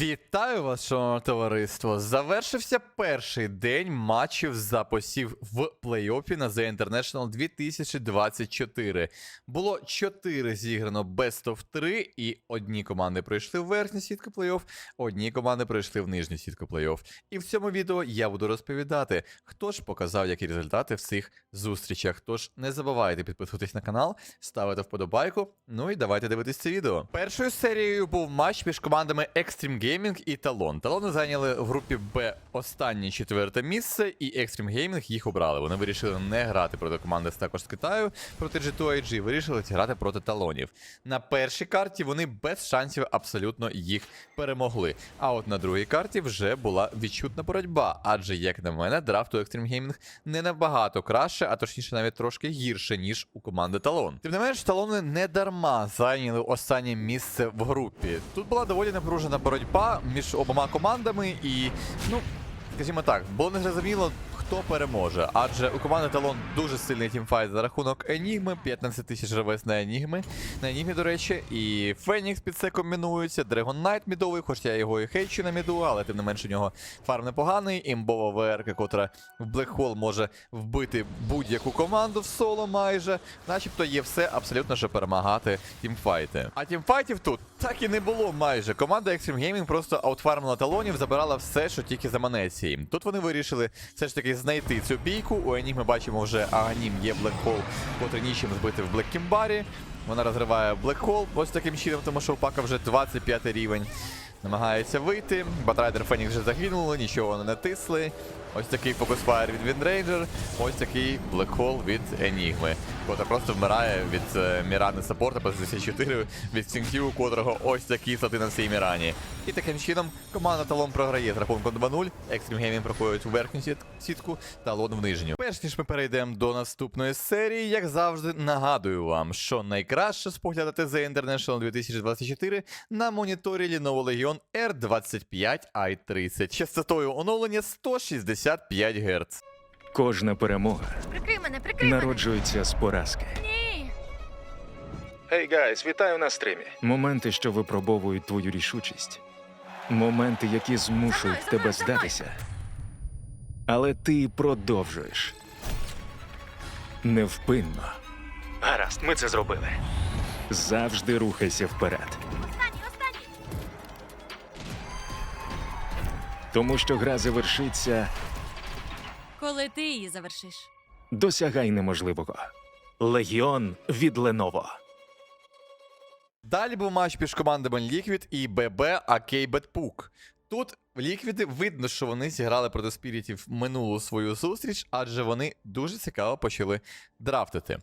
Вітаю вас, шановне товариство! Завершився перший день матчів за посів в плей-офі на The International 2024. Було 4 зіграно Best of 3, і одні команди пройшли в верхню сітку плей-офф, одні команди пройшли в нижню сітку плей-офф. І в цьому відео я буду розповідати, хто ж показав які результати в цих зустрічах. Тож не забувайте підписуватись на канал, ставити вподобайку. Ну і давайте дивитись це відео. Першою серією був матч між командами Extreme Gaming і Talon. Талони зайняли в групі Б останнє четверте місце, і Extreme Gaming їх обрали. Вони вирішили не грати проти команди з також з Китаю проти G2IG, вирішили зіграти проти талонів. На першій карті вони без шансів абсолютно їх перемогли. А от на другій карті вже була відчутна боротьба. Адже, як на мене, драфт у Extreme Gaming не набагато краще, а точніше навіть трошки гірше, ніж у команди Талон. Тим не менш, талони не дарма зайняли останнє місце в групі. Тут була доволі напружена боротьба між обома командами, і ну. Скажімо так, було незрозуміло, хто переможе, адже у команди Талон дуже сильний тімфайт за рахунок Енігми, 15 тисяч ревес на Енігми, на Енігмі, до речі, і Фенікс під це комбінується, Дрегон Найт мідовий, хоч я його і хейчу на міду, але тим не менше у нього фарм непоганий, імбова ВРК, котра в Блекхол може вбити будь-яку команду в соло майже, начебто є все абсолютно що перемагати тімфайти. А тімфайтів тут так і не було майже. Команда Extreme Gaming просто аутфармила талонів, забирала все, що тільки заманеться їм. Тут вони вирішили все ж таки знайти цю бійку. У Еніх ми бачимо вже Аганім є Блекхол, котрий нічим збити в Блеккімбарі. Вона розриває Блекхол ось таким чином, тому що у Пака вже 25 рівень. Намагається вийти. Батрайдер Фенікс вже загинули, нічого не натисли. Ось такий фокусфайр від Віндрейнджер, ось такий блекхол від Енігми, котра просто вмирає від е, Мірани саппорта по 64 від Сінків, у котрого ось такі стати на всій Мірані. І таким чином команда Талон програє з рахунком 2-0. Extreme Gaming проходить у верхню сіт- сітку, Талон в нижню. Перш ніж ми перейдемо до наступної серії, як завжди, нагадую вам, що найкраще споглядати The International 2024 на моніторі Lenovo Legion R25i30 частотою оновлення 165 Гц. Кожна перемога Прикрий мене, прикрий мене. народжується з поразки. Ні. Гей, гайс, вітаю на стрімі. Моменти, що випробовують твою рішучість. Моменти, які змушують За мною, тебе за мною, за здатися. Але ти продовжуєш. Невпинно. Гаразд, ми це зробили. Завжди рухайся вперед. Тому що гра завершиться, Коли ти її завершиш. досягай неможливого. Легіон від Леново. Далі був матч між командами Liquid і ББ Акей Betpook. Тут Ліквіди видно, що вони зіграли проти спірітів минулу свою зустріч, адже вони дуже цікаво почали драфтити.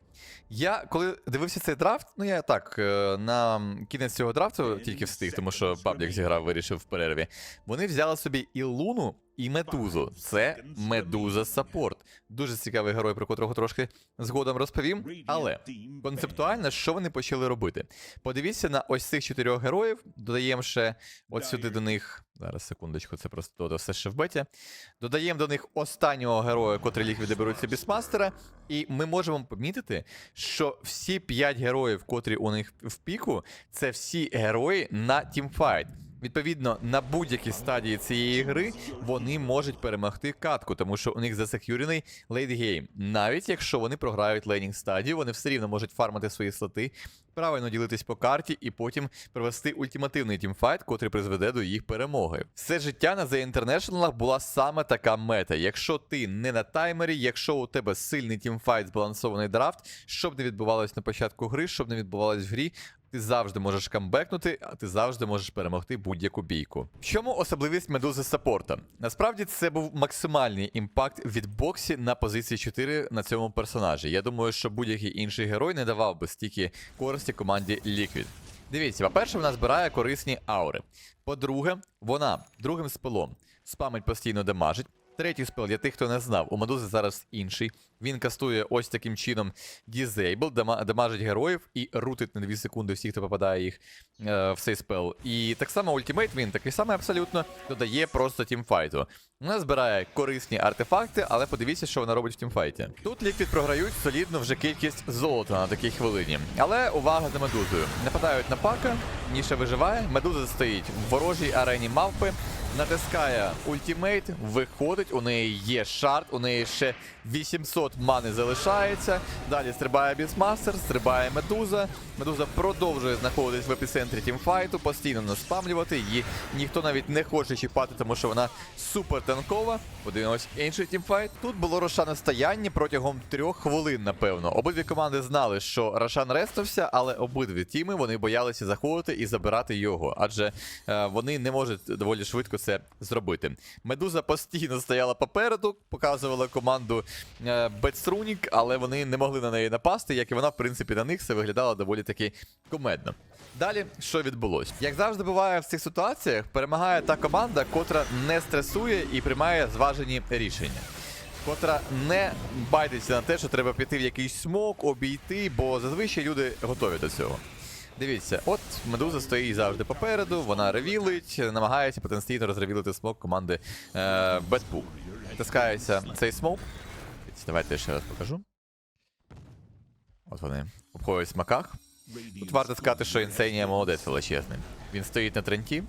Я коли дивився цей драфт, ну я так, е, на кінець цього драфту тільки встиг, тому що паблік зіграв, вирішив в перерві. Вони взяли собі і Луну, і Медузу. Це Медуза Саппорт. Дуже цікавий герой, про котрого трошки згодом розповім. Але концептуально, що вони почали робити? Подивіться на ось цих чотирьох героїв, додаємо ще от сюди до них. Зараз секундочку, це просто до все ще в. Додаємо до них останнього героя, котрий ліквіди беруть собі з. І ми можемо помітити, що всі п'ять героїв, котрі у них в піку, це всі герої на тімфайт. Відповідно, на будь-якій стадії цієї гри вони можуть перемогти катку, тому що у них засекюрений лейтгейм. Навіть якщо вони програють лейнінг стадію, вони все рівно можуть фармити свої слоти, правильно ділитись по карті і потім провести ультимативний тімфайт, котрий призведе до їх перемоги. Все життя на The International була саме така мета. Якщо ти не на таймері, якщо у тебе сильний тімфайт, збалансований драфт, щоб не відбувалось на початку гри, щоб не відбувалось в грі, ти завжди можеш камбекнути, а ти завжди можеш перемогти будь-яку бійку. В чому особливість медузи саппорта? Насправді це був максимальний імпакт від боксі на позиції 4 на цьому персонажі. Я думаю, що будь-який інший герой не давав би стільки користі команді Liquid. Дивіться, по-перше, вона збирає корисні аури. По-друге, вона другим спилом спамить постійно демажить. Третій спел для тих, хто не знав, у Медузи зараз інший. Він кастує ось таким чином Disable, дама- дамажить героїв і рутить на 2 секунди всіх, хто попадає їх е, в цей спел. І так само ультимейт він такий самий абсолютно додає просто тімфайту. Вона збирає корисні артефакти, але подивіться, що вона робить в тімфайті. Тут Ліквід програють солідно вже кількість золота на такій хвилині. Але увага за медузою. Нападають на пака, Ніша виживає, медуза стоїть в ворожій арені мавпи. Натискає ультимейт, виходить, у неї є шарт, у неї ще 800 мани залишається. Далі стрибає Бісмастер, стрибає Медуза. Медуза продовжує знаходитись в епіцентрі тімфайту, постійно наспамлювати. Її ніхто навіть не хоче чіпати, тому що вона супер танкова. Подивимось інший тімфайт. Тут було Рошане стояння протягом трьох хвилин, напевно. Обидві команди знали, що Рошан рестався, але обидві тіми вони боялися заходити і забирати його, адже е, вони не можуть доволі швидко це зробити. Медуза постійно стояла попереду, показувала команду е, Бетструнік, але вони не могли на неї напасти, як і вона, в принципі, на них все виглядало доволі таки комедно. Далі, що відбулось? Як завжди буває в цих ситуаціях, перемагає та команда, котра не стресує і приймає зважені рішення. Котра не байдиться на те, що треба піти в якийсь смок, обійти, бо зазвичай люди готові до цього. Дивіться, от медуза стоїть завжди попереду, вона ревілить, намагається потенційно розревілити смок команди е, Бетпук. Тискається цей смок. Давайте я ще раз покажу. От вони обходять в смаках. Тут варто сказати, що інсейнія молодець величезний. Він стоїть на тренті,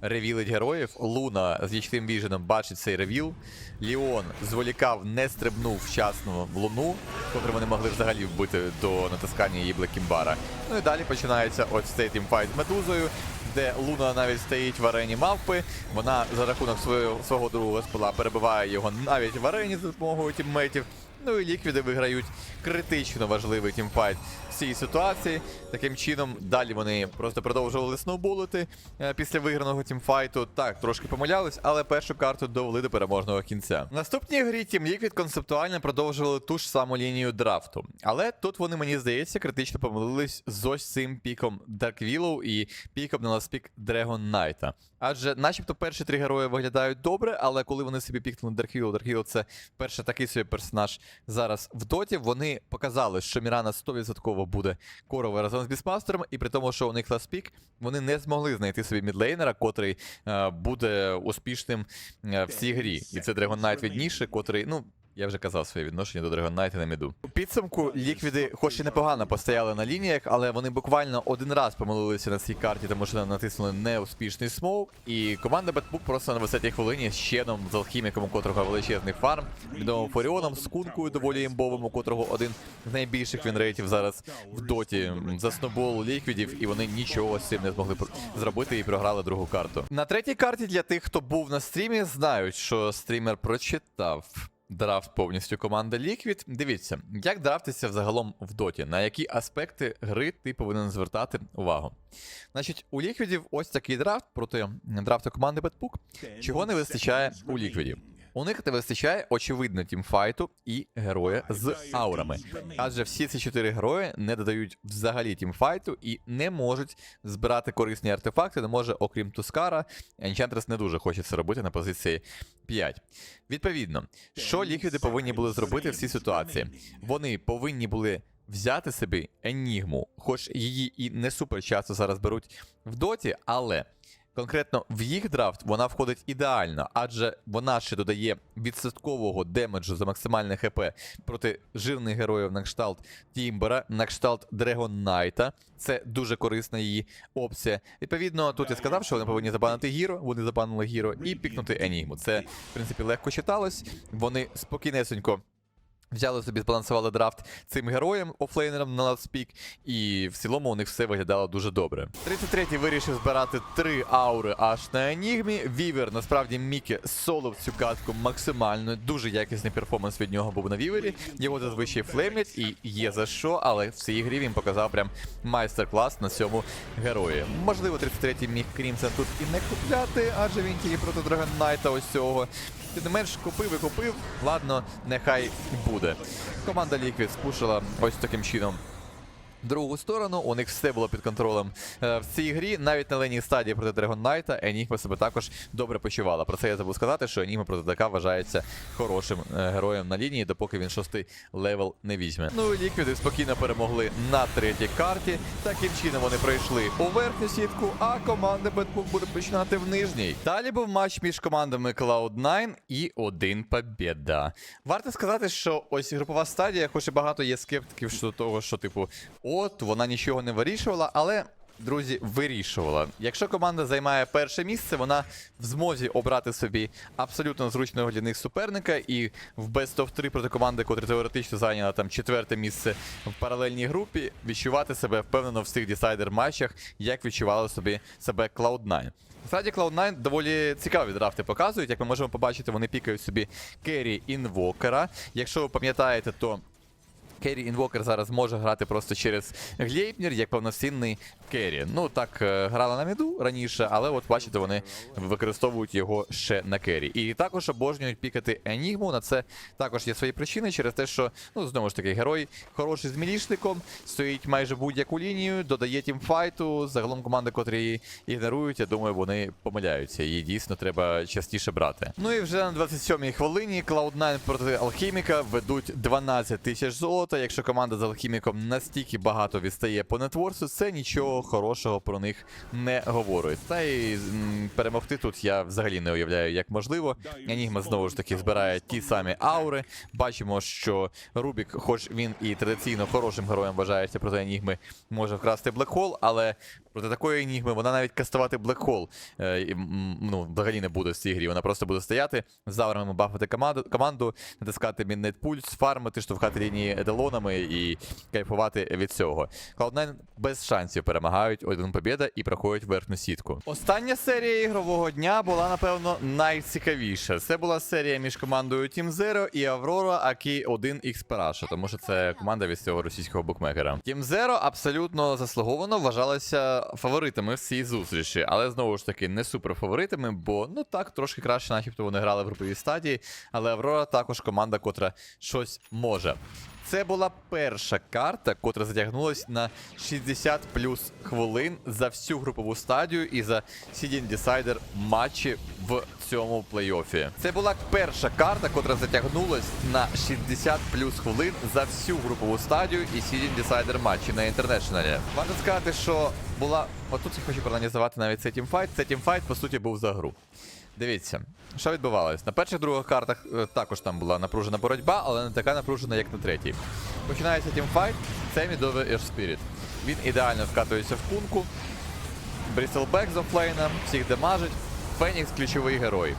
ревілить героїв. Луна з вічним віженом бачить цей ревіл. Ліон зволікав, не стрибнув вчасно в луну, котру вони могли взагалі вбити до натискання її Блекімбара. Ну і далі починається ось цей тімфайт з медузою, де Луна навіть стоїть в арені мавпи. Вона за рахунок свого, свого другого спила перебиває його навіть в арені за допомогою тіммейтів. Ну і ліквіди виграють критично важливий тімфайт в цій ситуації. Таким чином, далі вони просто продовжували сноуболити е, після виграного тімфайту. Так, трошки помилялись, але першу карту довели до переможного кінця. В наступній грі Team Liquid концептуально продовжували ту ж саму лінію драфту. Але тут вони, мені здається, критично помилились з ось цим піком Dark Willow і піком на ласпік Dragon Knight. Адже, начебто, перші три герої виглядають добре, але коли вони собі пікнули Dark Willow, Dark Willow це перший такий собі персонаж зараз в доті. Вони показали, що Мірана 100% буде корова разом з Бісмастером, і при тому, що у них ласпік, вони не змогли знайти собі мідлейнера, котрий е, буде успішним е, в цій грі. І це Драгон Найт від котрий, ну. Я вже казав своє відношення до Dragon на міду. У підсумку ліквіди, хоч і непогано постояли на лініях, але вони буквально один раз помилилися на цій карті, тому що натиснули неуспішний смоук. І команда Бетбук просто на 10-й хвилині з щеном, з алхіміком, у котрого величезний фарм, відомим Форіоном, з кункою доволі імбовим, у котрого один з найбільших вінрейтів зараз в доті. Заснобол ліквідів, і вони нічого з цим не змогли зробити і програли другу карту. На третій карті для тих, хто був на стрімі, знають, що стрімер прочитав. Драфт повністю команди Liquid. Дивіться, як драфтиться взагалом в доті, на які аспекти гри ти повинен звертати увагу. Значить, у ліквідів ось такий драфт проти драфту команди Бетпук. Чого не вистачає у ліквідів? У них не вистачає очевидно тімфайту і героя з аурами. Адже всі ці чотири герої не додають взагалі тімфайту і не можуть збирати корисні артефакти. Не може, окрім Тускара, Enchantress не дуже хоче це робити на позиції 5. Відповідно, що ліквіди повинні були зробити в цій ситуації? Вони повинні були взяти собі енігму, хоч її і не супер часто зараз беруть в доті, але конкретно в їх драфт вона входить ідеально, адже вона ще додає відсоткового демеджу за максимальне ХП проти жирних героїв на кшталт Тімбера, на кшталт Дрегон Найта. Це дуже корисна її опція. Відповідно, тут я сказав, що вони повинні забанити Гіро, вони забанили Гіро і пікнути Енігму. Це, в принципі, легко читалось. Вони спокійнесенько. Взяли собі, збалансували драфт цим героєм офлейнером на лавспік, і в цілому у них все виглядало дуже добре. 33-й вирішив збирати три аури аж на Енігмі. Вівер насправді Мікі соло в цю катку максимально. Дуже якісний перформанс від нього був на Вівері. Його зазвичай флеймлять і є за що, але в цій грі він показав прям майстер-клас на цьому герої. Можливо, 33-й міг Крімсон тут і не купляти, адже він тільки проти Драгон Найта ось цього. Тим не менш, купив і купив. Ладно, нехай буде. Команда Liquid спушила ось таким чином другу сторону. У них все було під контролем е, в цій грі. Навіть на леній стадії проти Dragon Knight Енігма себе також добре почувала. Про це я забув сказати, що Енігма проти ДК вважається хорошим е, героєм на лінії, допоки він шостий левел не візьме. Ну і ліквіди спокійно перемогли на третій карті. Таким чином вони пройшли у верхню сітку, а команда Бетбук буде починати в нижній. Далі був матч між командами Cloud9 і один побєда. Варто сказати, що ось групова стадія, хоч і багато є скептиків щодо того, що, типу, от вона нічого не вирішувала, але. Друзі, вирішувала. Якщо команда займає перше місце, вона в змозі обрати собі абсолютно зручного для них суперника і в Best of 3 проти команди, котра теоретично зайняла там четверте місце в паралельній групі, відчувати себе впевнено в цих десайдер матчах, як відчували собі себе Cloud9. Насправді Cloud9 доволі цікаві драфти показують. Як ми можемо побачити, вони пікають собі керрі інвокера. Якщо ви пам'ятаєте, то Керрі Інвокер зараз може грати просто через Глейпнір як повноцінний керрі. Ну так е, грала на міду раніше, але от бачите, вони використовують його ще на керрі. І також обожнюють пікати Енігму. На це також є свої причини через те, що ну знову ж таки герой хороший з мілішником, стоїть майже будь-яку лінію, додає тімфайту. Загалом команди, котрі її ігнорують, я думаю, вони помиляються. Її дійсно треба частіше брати. Ну і вже на 27-й хвилині Cloud9 проти Алхіміка ведуть 12 тисяч золота. Якщо команда з Алхіміком настільки багато відстає по нетворсу, це нічого хорошого про них не говорить. Та й перемогти тут я взагалі не уявляю, як можливо. Енігма знову ж таки збирає ті самі аури. Бачимо, що Рубік, хоч він і традиційно хорошим героєм вважається проти Енігми, може вкрасти блекхол, але проти такої енігми вона навіть кастувати блекхол ну, взагалі не буде в цій грі. Вона просто буде стояти з аурами бафати команду, натискати міннет пульс, фармити, штовхати лінії еделонами і кайфувати від цього. Cloud9 без шансів перемагають один побіда і проходять верхню сітку. Остання серія ігрового дня була, напевно, найцікавіша. Це була серія між командою Team Zero і Aurora AK 1 x Parasha, тому що це команда від цього російського букмекера. Team Zero абсолютно заслуговано вважалася фаворитами в цій зустрічі, але знову ж таки не супер фаворитами, бо ну так трошки краще, начебто вони грали в груповій стадії. Але Аврора також команда, котра щось може. Це була перша карта, котра затягнулась на 60 плюс хвилин за всю групову стадію і за Seeding Decider матчі в цьому плей-офі. Це була перша карта, котра затягнулась на 60 плюс хвилин за всю групову стадію і Seeding Decider матчі на інтернешналі. Варто сказати, що була. Отут я хочу проаналізувати навіть цей тімфайт. Цей тімфайт, по суті, був за гру. Дивіться, що відбувалось. На перших других картах е, також там була напружена боротьба, але не така напружена, як на третій. Починається тімфайт, це мідовий Air Spirit. Він ідеально вкатується в кунку. Брістелбек з офлейна, всіх демажить. Фенікс ключовий герой.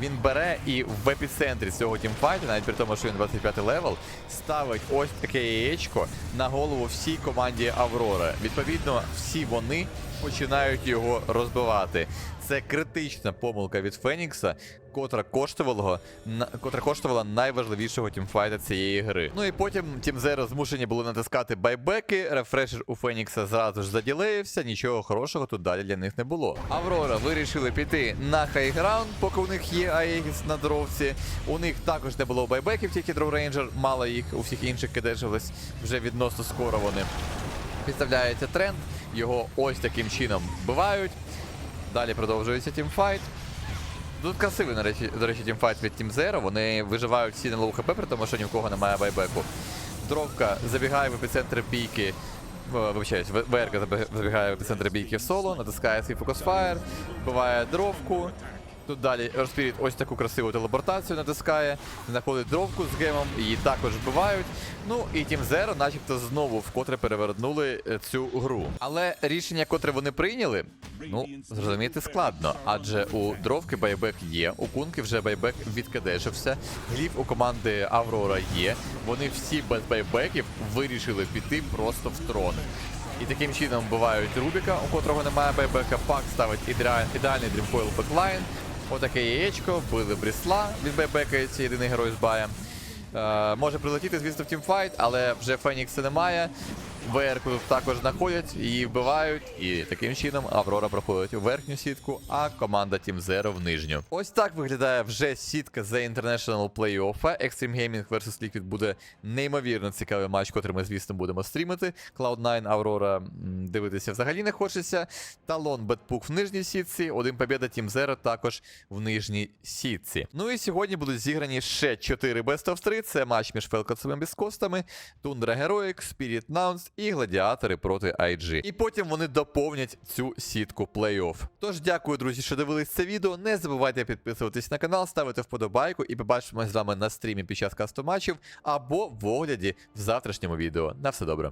Він бере і в епіцентрі цього тімфайту, навіть при тому, що він 25 левел, ставить ось таке яєчко на голову всій команді Аврора. Відповідно, всі вони починають його розбивати. Це критична помилка від Фенікса, котра коштувала, котра коштувала найважливішого тімфайта цієї гри. Ну і потім Тім Зеро змушені були натискати байбеки. Рефрешер у Фенікса зразу ж заділеївся. Нічого хорошого тут далі для них не було. Аврора вирішили піти на хайграунд, поки у них є Аегіс на дровці. У них також не було байбеків, тільки Дров Рейнджер, мало їх, у всіх інших кидешилось вже відносно скоро вони. Підставляється тренд, його ось таким чином вбивають. Далі продовжується тімфайт. Тут красивий, до речі, тімфайт від Team Zero. Вони виживають всі на лоу хп, при тому що ні в кого немає байбеку. Дровка забігає в епіцентр бійки. Вибачаюсь, ВРК забігає в епіцентр бійки в соло, натискає свій фокусфаєр, вбиває дровку. Тут далі Розпіріт ось таку красиву телепортацію натискає, знаходить дровку з гемом, її також вбивають. Ну і Team Zero начебто знову вкотре перевернули е, цю гру. Але рішення, котре вони прийняли, ну зрозуміти складно, адже у дровки байбек є, у кунки вже байбек відкадешився, глів у команди Аврора є. Вони всі без байбеків вирішили піти просто в трон. І таким чином вбивають Рубіка, у котрого немає байбека. Пак ставить ідеальний дрімфойл беклайн. Отаке яєчко, вбили Брісла, він це єдиний герой з бая. Е, може прилетіти, звісно, в тімфайт, але вже Фенікса немає. ВР-ку тут також знаходять, її вбивають, і таким чином Аврора проходить у верхню сітку, а команда Team Zero в нижню. Ось так виглядає вже сітка The International Playoff. Extreme Gaming vs Liquid буде неймовірно цікавий матч, котрий ми, звісно, будемо стрімити. Cloud9, Аврора дивитися взагалі не хочеться. Талон Бетпук в нижній сітці, один побіда Team Zero також в нижній сітці. Ну і сьогодні будуть зіграні ще 4 Best of 3. Це матч між Фелкоцевими біскостами, Тундра Heroic, Spirit Nouns і Гладіатори проти IG. І потім вони доповнять цю сітку плей-офф. Тож дякую, друзі, що дивились це відео. Не забувайте підписуватись на канал, ставити вподобайку і побачимось з вами на стрімі під час кастоматчів або в огляді в завтрашньому відео. На все добре.